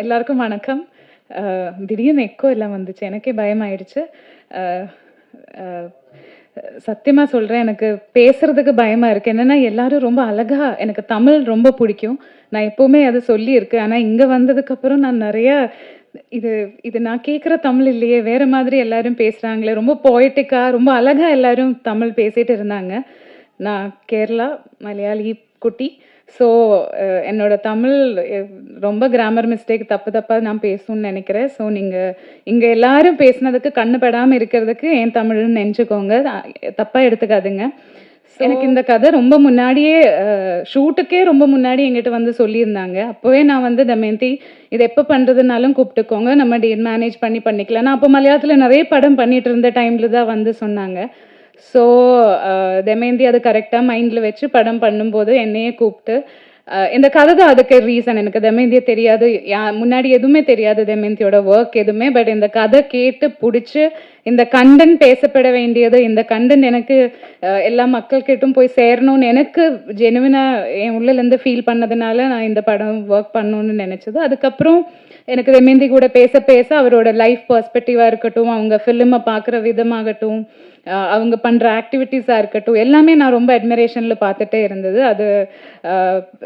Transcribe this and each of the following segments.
எல்லாருக்கும் வணக்கம். திடீர்னு எக்கோ எல்லாம் வந்துச்சு. எனக்கே பயமாயிடுச்சு. அ சொல்கிறேன் எனக்கு பேசுறதுக்கு பயமாக இருக்குது என்னென்னா எல்லாரும் ரொம்ப அழகாக எனக்கு தமிழ் ரொம்ப பிடிக்கும் நான் எப்போவுமே அதை சொல்லியிருக்கேன். ஆனால் இங்கே வந்ததுக்கப்புறம் நான் நிறையா இது இது நான் கேட்குற தமிழ் இல்லையே! வேறு மாதிரி எல்லாரும் பேசுகிறாங்களே ரொம்ப பொயட்டிக்கா, ரொம்ப அழகாக எல்லாரும் தமிழ் பேசிகிட்டு இருந்தாங்க. நான் கேரளா, மலையாளி குட்டி. ஸோ, அ என்னோட தமிழ் ரொம்ப கிராமர் மிஸ்டேக் தப்பு தப்பா நான் பேசணும்னு நெனைக்கிறேன். ஸோ, நீங்க இங்க எல்லாரும் பேசினதுக்கு கண்ணு படாம இருக்கிறதுக்கு என் தமிழ்ன்னு நெனச்சுக்கோங்க. அ தப்பா எடுத்துக்காதீங்க. எனக்கு இந்த கதை ரொம்ப முன்னாடியே ஷூட்டுக்கே ரொம்ப முன்னாடி என்கிட்ட வந்து சொல்லியிருந்தாங்க. அப்பவே நான் வந்து தமயந்தி இத எப்ப பண்றதுனாலும் கூப்பிட்டுக்கோங்க. நம்ம டேட் மேனேஜ் பண்ணி பண்ணிக்கலாம். நான் அப்போ மலையாளத்தில நெறைய படம் பண்ணிட்டு இருந்த டைம்ல தான் வந்து சொன்னாங்க. ஸோ, அ அது கரெக்டாக மைண்டில் வச்சு படம் பண்ணும்போது என்னையே கூப்பிட்டு uh, இந்த கதை தான் அதுக்கு ரீசன். எனக்கு தமயந்திய தெரியாது. யா முன்னாடி எதுவுமே தெரியாது தமேந்தியோட ஒர்க் எதுவுமே. பட் இந்த கதை கேட்டு பிடிச்சி இந்த கண்டன் பேசப்பட வேண்டியது, இந்த கண்டன் எனக்கு uh, எல்லா எல்லா மக்கள்கிட்டயும் போய் சேரணும்னு எனக்கு ஜெனுவினா என் உள்ளலேருந்து ஃபீல் பண்ணதுனால, நான் இந்த படம் ஒர்க் பண்ணணும்னு நினச்சது அதுக்கப்புறம் எனக்கு தமயந்தி கூட பேச பேச அவரோட லைஃப் பர்ஸ்பெக்டிவாக இருக்கட்டும், அவங்க ஃபிலிமை பார்க்குற விதமாகட்டும், அவங்க பண்ற ஆக்டிவிட்டீஸா இருக்கட்டும், எல்லாமே நான் ரொம்ப அட்மிரேஷன்ல பார்த்துட்டே இருந்தது. அது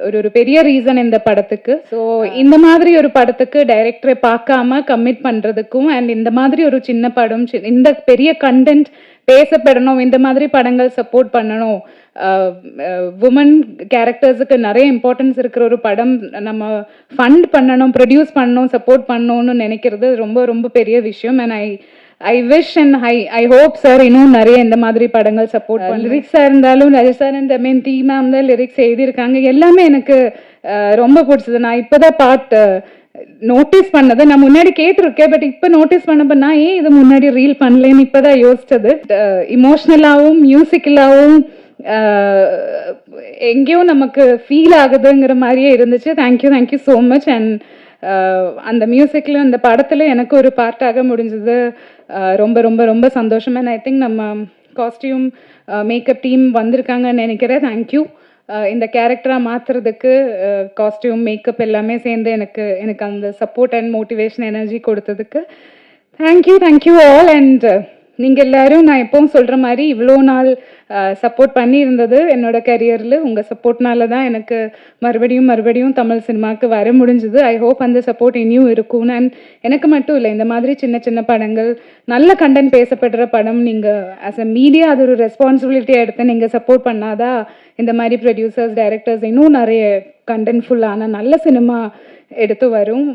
ஒரு ஒரு பெரிய ரீசன் இந்த படத்துக்கு. ஸோ, இந்த மாதிரி ஒரு படத்துக்கு டைரக்டர பார்க்காம கமிட் பண்றதுக்கும், அண்ட் இந்த மாதிரி ஒரு சின்ன படம், இந்த பெரிய கன்டென்ட் பேசப்படணும். இந்த மாதிரி படங்கள் சப்போர்ட் பண்ணணும். வுமன் கேரக்டர்ஸுக்கு நெறைய இம்பார்ட்டன்ஸ் இருக்கிற ஒரு படம் நம்ம ஃபண்ட் பண்ணணும், ப்ரொடியூஸ் பண்ணணும், சப்போர்ட் பண்ணணும்னு நெனைக்கிறது ரொம்ப ரொம்ப பெரிய விஷயம். And I I wish and I I hope sir இன்னும் நெறைய இந்த மாதிரி படங்கள் சப்போர்ட் பண்ண லிரிக்ஸா இருந்தாலும் Rajesh sir and Damayanthi ma'am தான் லிரிக்ஸ் எழுதியிருக்காங்க. எல்லாமே எனக்கு ரொம்ப புடிச்சது. நான் இப்ப தான் பார்ட் நோட்டீஸ் பண்ணது. நான் முன்னாடி கேட்டிருக்கேன். பட் இப்ப நோட்டீஸ் பண்ணப்ப நான் ஏன் இது முன்னாடி ரீல் பண்ணலேன்னு இப்ப தான் யோசிச்சது. மியூசிக்கலாவும் அ எங்கேயோ நமக்கு ஃபீல் ஆகுதுங்கிற மாதிரியே இருந்துச்சு. Thank you thank you so much. And அந்த மியூசிக்கில் அந்த படத்தில் எனக்கு ஒரு பார்ட்டாக முடிஞ்சது. ரொம்ப ரொம்ப ரொம்ப சந்தோஷம். அண்ட் ஐ திங்க் நம்ம காஸ்டியூம், மேக்கப் டீம் வந்திருக்காங்கன்னு நினைக்கிறேன் தேங்க் யூ. இந்த கேரக்டராக மாற்றுறதுக்கு காஸ்டியூம், மேக்கப் எல்லாமே சேர்ந்து எனக்கு எனக்கு அந்த சப்போர்ட் அண்ட் மோட்டிவேஷன், எனர்ஜி கொடுத்ததுக்கு thank you thank you all. And நீங்கள் எல்லாரும் நான் எப்பவும் சொல்கிற மாதிரி இவ்வளோ நாள் சப்போர்ட் பண்ணியிருந்தது என்னோட கரியரில் உங்கள் சப்போர்ட்னால தான் எனக்கு மறுபடியும் மறுபடியும் தமிழ் சினிமாக்கு வர முடிஞ்சுது ஐ ஹோப் அந்த சப்போர்ட் இனியும் இருக்கும்னு. அண்ட் எனக்கு மட்டும் இல்லை இந்த மாதிரி சின்ன சின்ன படங்கள், நல்ல கண்டென்ட் பேசப்படுற படம் நீங்கள் ஆஸ் அ மீடியா அது ஒரு ரெஸ்பான்சிபிலிட்டியாக எடுத்து நீங்கள் சப்போர்ட் பண்ணாதா இந்த மாதிரி ப்ரொடியூசர்ஸ், டைரக்டர்ஸ் இன்னும் நிறைய கண்டென்ட்ஃபுல்லான நல்ல சினிமா எடுத்து வரும்.